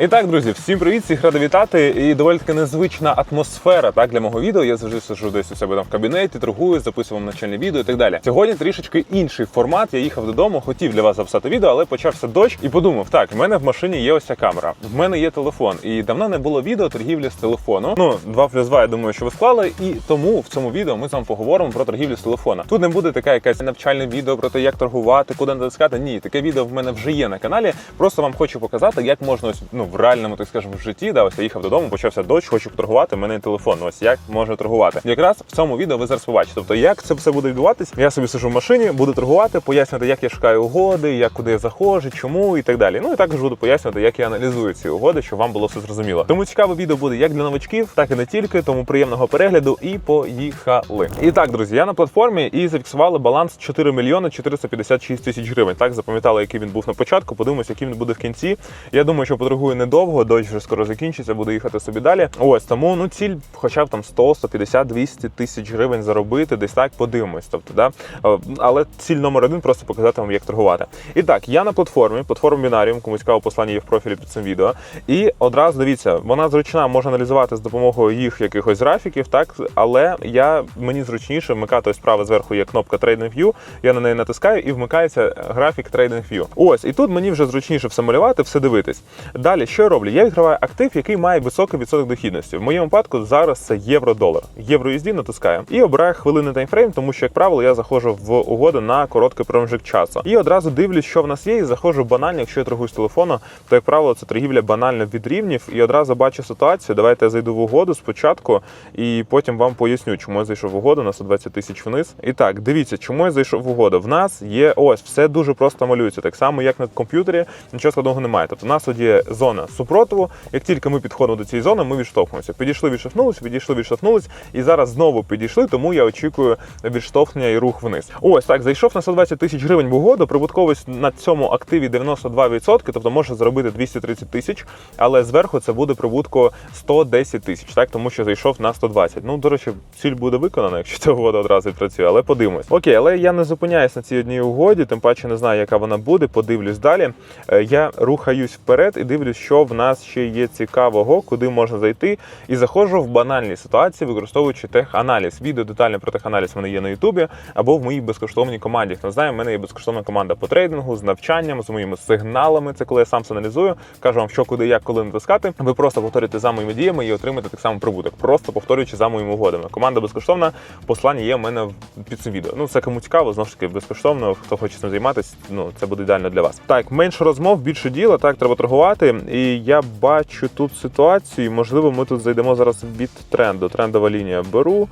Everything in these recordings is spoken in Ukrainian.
І так, друзі, всім привіт, всіх радий вітати. І доволі таки незвична атмосфера так для мого відео. Я завжди сижу десь у себе там в кабінеті, торгую, записую вам навчальне відео і так далі. Сьогодні трішечки інший формат. Я їхав додому, хотів для вас записати відео, але почався дощ і подумав: так, в мене в машині є ось ця камера, в мене є телефон. І давно не було відео торгівлі з телефону. Ну, 2 плюс 2, я думаю, що ви склали. І тому в цьому відео ми з вами поговоримо про торгівлю з телефона. Тут не буде таке якесь навчальне відео про те, як торгувати, куди натискати. Ні, таке відео в мене вже є на каналі. Просто вам хочу показати, як можна ось ну в реальному, так скажемо, в житті. Да, ось я їхав додому, почався дощ, хочу торгувати. в мене телефон. Ось як можна торгувати. Якраз в цьому відео ви зараз побачите. Тобто, як це все буде відбуватись. Я собі сижу в машині, буду торгувати, пояснювати, як я шукаю угоди, як куди я заходжу, чому і так далі. Ну і також буду пояснювати, як я аналізую ці угоди, щоб вам було все зрозуміло. Тому цікаве відео буде як для новачків, так і не тільки. Тому приємного перегляду і поїхали. І так, друзі, я на платформі і зафіксували баланс 4 мільйони 456 тисяч гривень. Так запам'ятали, який він був на початку. Подивимось, який він буде в кінці. Я думаю, що поторгую недовго, дощ вже скоро закінчиться, буду їхати собі далі. Ось тому ну ціль, хоча б там 100, 150, 200 тисяч гривень заробити, десь так подивимось. Тобто, да. Е, Але ціль номер один просто показати вам, як торгувати. І так, я на платформі, платформа Бінаріум, комусь цікаво послання є в профілі під цим відео. І одразу дивіться, вона зручна, можна аналізувати з допомогою їх якихось графіків, так але я мені зручніше вмикати ось справа зверху є кнопка Trading View, Я на неї натискаю і вмикається графік Trading View. Ось і тут мені вже зручніше все малювати, все дивитись. Далі, що я роблю? Я відкриваю актив, який має високий відсоток дохідності. В моєму випадку зараз це євро-долар. Євро USD натискаю і обираю хвилинний таймфрейм, тому що, як правило, я заходжу в угоду на короткий проміжок часу. І одразу дивлюсь, що в нас є, і заходжу банально, якщо я торгую з телефону, то як правило, це торгівля банально від рівнів. І одразу бачу ситуацію. Давайте я зайду в угоду спочатку, і потім вам поясню, чому я зайшов в угоду на 120 тисяч вниз. І так, дивіться, чому я зайшов в угоду. В нас є ось все дуже просто малюється. Так само, як на комп'ютері, нічого складного немає. Тобто, у нас тут є зона супротиву. Як тільки ми підходимо до цієї зони, ми відштовхуємося. Підійшли, відштовхнулися, підійшли, відштовхнулися, і зараз знову підійшли, тому я очікую відштовхнення і рух вниз. Ось так, зайшов на 120 тисяч гривень в угоду. Прибутковість на цьому активі 92%, тобто може заробити 230 тисяч, але зверху це буде прибутку 110 тисяч, так тому що зайшов на 120. Ну, до речі, ціль буде виконана, якщо ця угода одразу відпрацює, але подивимось. Окей, але я не зупиняюсь на цій одній угоді, тим паче не знаю, яка вона буде. Подивлюсь далі. Е, Я рухаюсь вперед і дивлюсь, що в нас ще є цікавого, куди можна зайти. І заходжу в банальні ситуації, використовуючи теханаліз. Відео детально про теханаліз в мене є на Ютубі або в моїй безкоштовній команді. Хто знає, в мене є безкоштовна команда по трейдингу з навчанням, з моїми сигналами. Це коли я сам аналізую, кажу вам, що куди, як, коли натискати. Ви просто повторюєте за моїми діями і отримаєте так само прибуток, просто повторюючи за моїми угодами. Команда безкоштовна, послання є в мене під цим відео. Ну, це кому цікаво, знову ж таки, безкоштовно. Хто хоче цим займатися, ну це буде ідеально для вас. Так, менше розмов, більше діла. Так, треба торгувати. І я бачу тут ситуацію. Можливо, ми тут зайдемо зараз від тренду. Трендова лінія беру.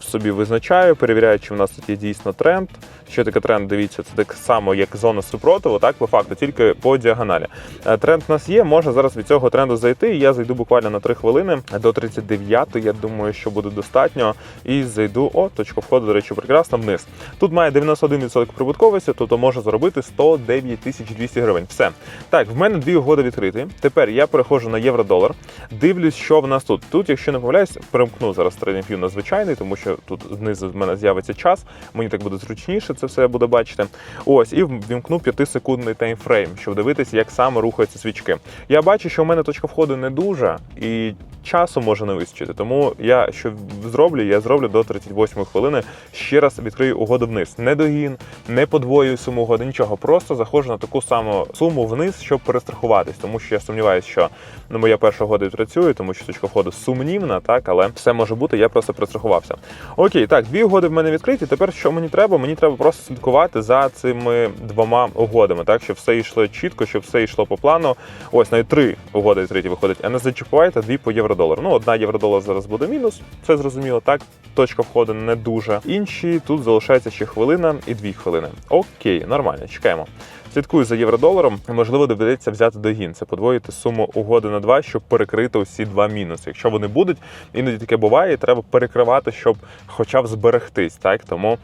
Собі визначаю, перевіряю, чи в нас тут є дійсно тренд. Що таке тренд? Дивіться, це так само, як зона супротиву, так по факту, тільки по діагоналі. Е, Тренд в нас є, можна зараз від цього тренду зайти. Я зайду буквально на 3 хвилини до 39 Я думаю, що буде достатньо. І зайду. О, точка входу, до речі, прекрасно вниз. Тут має 91% прибутковості, тобто може заробити 109 тисяч 200 гривень. Все. Так, в мене дві угоди відкриті. Тепер я переходжу на євро-долар. Дивлюсь, що в нас тут. Тут, якщо не помиляюсь, перемкну зараз TradingView на звичайний, тому що тут знизу в мене з'явиться час. Мені так буде зручніше це все буде бачити. Ось, і ввімкну 5-секундний таймфрейм, щоб дивитися, як саме рухаються свічки. Я бачу, що в мене точка входу не дуже, і часу може не вистачити. Тому я що зроблю, я зроблю до 38 хвилини. Ще раз відкрию угоду вниз. Не догін, не подвоюю суму угоди, нічого. Просто заходжу на таку саму суму вниз, щоб перестрахуватись, тому що я сумніваюся, що ну, моя перша угода відпрацює, тому що точка входу сумнівна, так, але все може бути, я просто перестрахувався. Окей, так, дві угоди в мене відкриті. Тепер що мені треба? Мені треба просто слідкувати за цими двома угодами, так, щоб все йшло чітко, щоб все йшло по плану. Ось навіть три угоди відкриті виходить. А не зачіпайте дві по євро-долар. Ну, одна євро-долар зараз буде мінус, це зрозуміло, так. Точка входу не дуже. Інші тут залишається ще хвилина і дві хвилини. Окей, нормально, чекаємо. Слідкую за євро-доларом. Можливо, доведеться взяти догін. Це подвоїти суму угоди на два, щоб перекрити усі два мінуси. Якщо вони будуть, іноді таке буває, і треба перекривати, щоб хоча б зберегтись. Так тому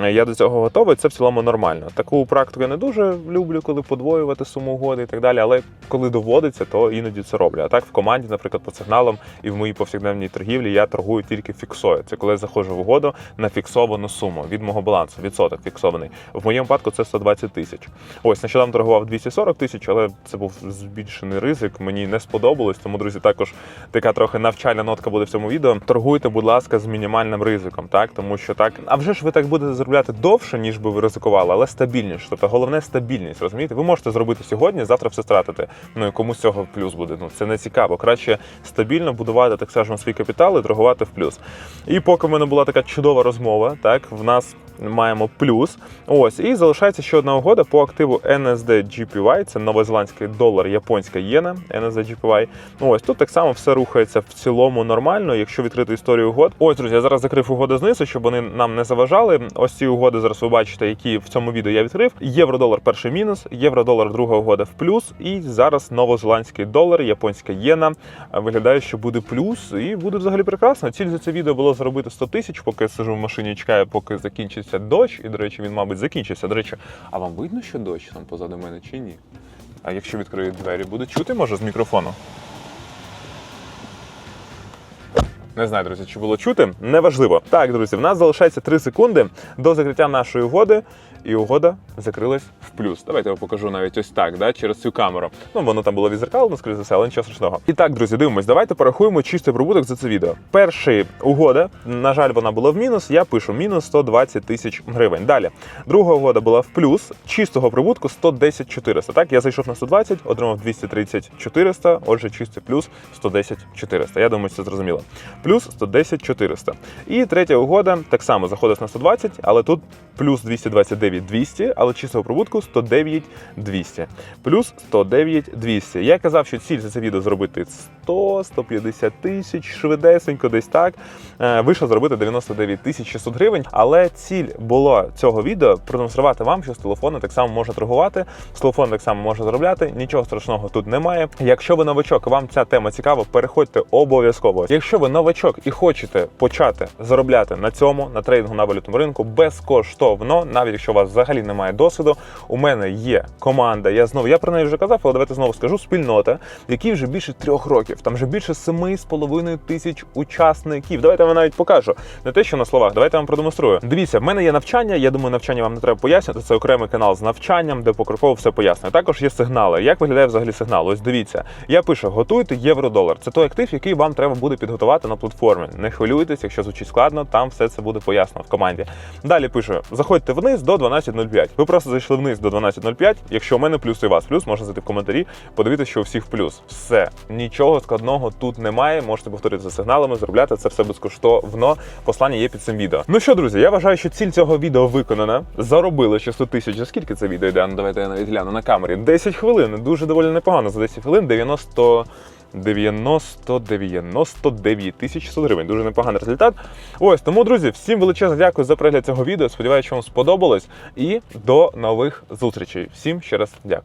е, я до цього готовий. Це в цілому нормально. Таку практику я не дуже люблю, коли подвоювати суму угоди і так далі. Але коли доводиться, то іноді це роблю. А так в команді, наприклад, по сигналам і в моїй повсякденній торгівлі я торгую тільки фіксою. Це коли я заходжу в угоду на фіксовану суму від мого балансу, відсоток фіксований. В моєму випадку це 120 тисяч. Ось нещодавно торгував 240 тисяч, але це був збільшений ризик. Мені не сподобалось. Тому, друзі, також така трохи навчальна нотка буде в цьому відео. Торгуйте, будь ласка, з мінімальним ризиком, так тому що так, а вже ж ви так будете заробляти довше, ніж би ви ризикували, але стабільніше. Тобто головне стабільність. Розумієте, ви можете зробити сьогодні, завтра все стратити. Ну і комусь цього плюс буде. Ну це не цікаво. Краще стабільно будувати, так скажемо, свій капітал і торгувати в плюс. І поки в мене була така чудова розмова, так в нас маємо плюс. Ось і залишається ще одна угода по активу NSD GPY, це новозеландський долар, японська єна, NSD GPY. Ось тут так само все рухається в цілому нормально, якщо відкрити історію угод. Ось, друзі, я зараз закрив угоди знизу, щоб вони нам не заважали. Ось ці угоди зараз ви бачите, які в цьому відео я відкрив. Євро-долар перший мінус, євро-долар друга угода в плюс. І зараз новозеландський долар, японська єна. Виглядає, що буде плюс, і буде взагалі прекрасно. Ціль за це відео було заробити 100 тисяч, поки я сижу в машині, чекаю, поки закінчиться дощ. І, до речі, він, мабуть, закінчився. До речі, а вам видно, що дощ там позаду мене чи ні? А якщо відкриють двері, буде чути, може, з мікрофону? Не знаю, друзі, чи було чути. Неважливо. Так, друзі, в нас залишається 3 секунди до закриття нашої угоди. І угода закрилась в плюс. Давайте я покажу навіть ось так, да, через цю камеру. Ну, воно там було відзеркалено, скоріше за все, але нічого страшного. І так, друзі, дивимось, давайте порахуємо чистий прибуток за це відео. Перша угода, на жаль, вона була в мінус. Я пишу мінус 120 тисяч гривень. Далі, друга угода була в плюс, чистого прибутку 110 400. Так, я зайшов на 120, отримав 230 400, отже, чистий плюс 110 400. Я думаю, це зрозуміло. Плюс 110 400. І третя угода так само заходить на 120, але тут плюс 229 200, але чистого прибутку 109 200. Плюс 109 200. Я казав, що ціль за це відео зробити 100-150 тисяч, швидесенько, десь так. Е, Вийшло зробити 99 тисяч 600 гривень, але ціль було цього відео продемонструвати вам, що з телефону так само можна торгувати, з телефону так само можна заробляти. Нічого страшного тут немає. Якщо ви новачок, вам ця тема цікава, переходьте обов'язково. Якщо ви новачок і хочете почати заробляти на цьому, на трейдингу на валютному ринку безкоштовно, навіть якщо у вас взагалі немає досвіду, у мене є команда. Я знову я про неї вже казав, але давайте знову скажу. Спільнота, якій вже більше трьох років. Там вже більше семи з половиною тисяч учасників. Давайте вам навіть покажу. Не те, що на словах, давайте вам продемонструю. Дивіться, в мене є навчання. Я думаю, навчання вам не треба пояснювати. Це окремий канал з навчанням, де покроково все пояснює. Також є сигнали. Як виглядає взагалі сигнал? Ось дивіться. Я пишу: готуйте євро-долар. Це той актив, який вам треба буде підготувати на платформі. Не хвилюйтесь, якщо звучить складно, там все це буде пояснено в команді. Далі пишу: заходьте вниз до 12.05. Ви просто зайшли вниз до 12.05. Якщо у мене плюс і у вас плюс, можна зайти в коментарі, подивитися, що у всіх плюс. Все, нічого складного тут немає. Можете повторити за сигналами, заробляти це все безкоштовно. Послання є під цим відео. Ну що, друзі, я вважаю, що ціль цього відео виконана. Заробили ще 100 тисяч. За скільки це відео йде? Ну, давайте я навіть гляну на камері. 10 хвилин. Дуже доволі непогано. За 10 хвилин 90... 90 99 тисяч 100 гривень. Дуже непоганий результат. Ось тому, друзі, всім величезне дякую за перегляд цього відео. Сподіваюся, що вам сподобалось. І до нових зустрічей. Всім ще раз дякую.